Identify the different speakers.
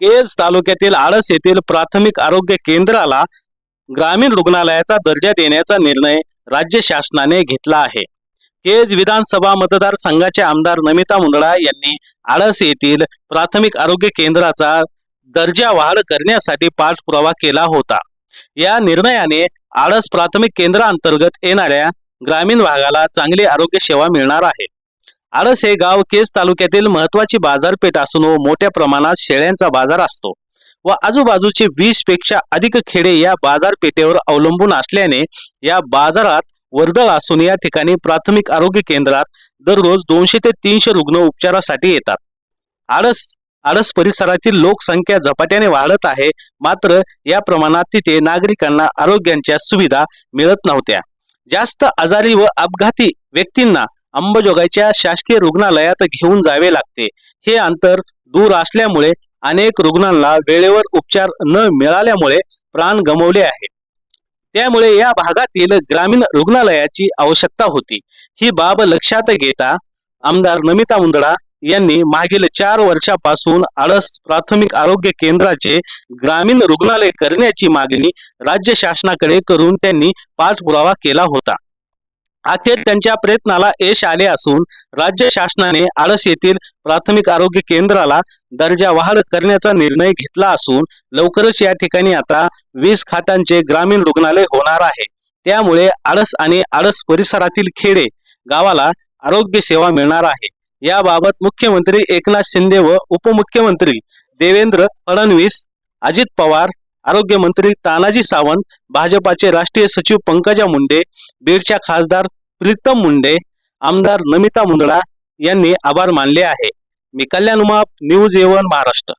Speaker 1: केज तालुक्यातील आळस येथील प्राथमिक आरोग्य केंद्राला ग्रामीण रुग्णालयाचा दर्जा देण्याचा निर्णय राज्य शासनाने घेतला आहे. केज विधानसभा मतदारसंघाचे आमदार नमिता मुंदळा यांनी आळस येथील प्राथमिक आरोग्य केंद्राचा दर्जा वाढ करण्यासाठी पाठपुरावा केला होता. या निर्णयाने आळस प्राथमिक केंद्रांतर्गत येणाऱ्या ग्रामीण भागाला चांगली आरोग्य सेवा मिळणार आहे. आळस हे गाव केज तालुक्यातील महत्वाची बाजारपेठ असून व मोठ्या प्रमाणात शेळ्यांचा बाजार असतो. व आजूबाजूचे वीसपेक्षा अधिक खेडे या बाजारपेठेवर अवलंबून असल्याने या बाजारात वर्दळ असून या ठिकाणी प्राथमिक आरोग्य केंद्रात दररोज दोनशे ते तीनशे रुग्ण उपचारासाठी येतात. आळस आळस परिसरातील लोकसंख्या झपाट्याने वाढत आहे मात्र या प्रमाणात तिथे नागरिकांना आरोग्यांच्या सुविधा मिळत नव्हत्या. जास्त आजारी व अपघाती व्यक्तींना अंबाजोगाईच्या शासकीय रुग्णालयात घेऊन जावे लागते. हे अंतर दूर असल्यामुळे अनेक रुग्णांना वेळेवर उपचार न मिळाल्यामुळे प्राण गमवले आहे. त्यामुळे या भागातील ग्रामीण रुग्णालयाची आवश्यकता होती. ही बाब लक्षात घेता आमदार नमिता मुंदडा यांनी मागील चार वर्षापासून आळस प्राथमिक आरोग्य केंद्राचे ग्रामीण रुग्णालय करण्याची मागणी राज्य शासनाकडे करून त्यांनी पाठपुरावा केला होता. अखेर त्यांच्या प्रयत्नाला यश आले असून राज्य शासनाने आळस येथील प्राथमिक आरोग्य केंद्राला दर्जा वाढ करण्याचा निर्णय घेतला असून लवकरच या ठिकाणी आता वीस खाटांचे ग्रामीण रुग्णालय होणार आहे. त्यामुळे आळस आणि आळस परिसरातील खेडे गावाला आरोग्य सेवा मिळणार आहे. याबाबत मुख्यमंत्री एकनाथ शिंदे व उपमुख्यमंत्री देवेंद्र फडणवीस अजित पवार आरोग्यमंत्री तानाजी सावंत भाजपाचे राष्ट्रीय सचिव पंकजा मुंडे बीडच्या खासदार प्रीतम मुंडे आमदार नमिता मुंदडा यांनी आभार मानले आहे. मी Kalyan Umap news A one Maharashtra.